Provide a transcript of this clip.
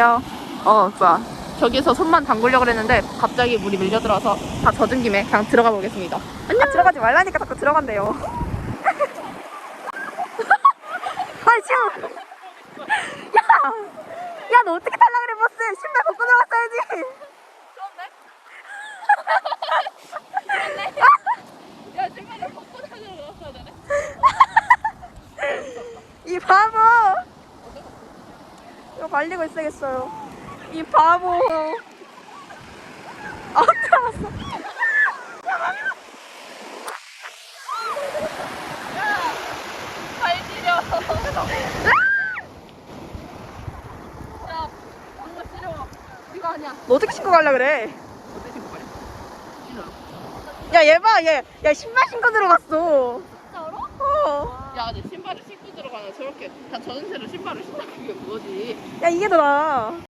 어, 뭐야. 저기서 손만 담그려고 그랬는데 갑자기 물이 밀려들어서 다 젖은 김에 그냥 들어가 보겠습니다. 아, 들어가지 말라니까 자꾸 들어간대요. 아이 지금 야, 야 너 어떻게 탈라 그래 버스? 신발 벗고 들어갔어야지. 야, 제발 벗고 다녀왔어야 되네. 이 바보. 말리고 있어야겠어요. 이 바보. 아. 발. 야, 방금 아니야. 너 어떻게 신고 가려 그래? 야 얘 봐, 얘, 야 신발 신고 들어갔어. 진짜로? 어. 야, 내 신발을 저렇게 다 채로 신발을 신는 게 뭐지? 야 이게 더 나아.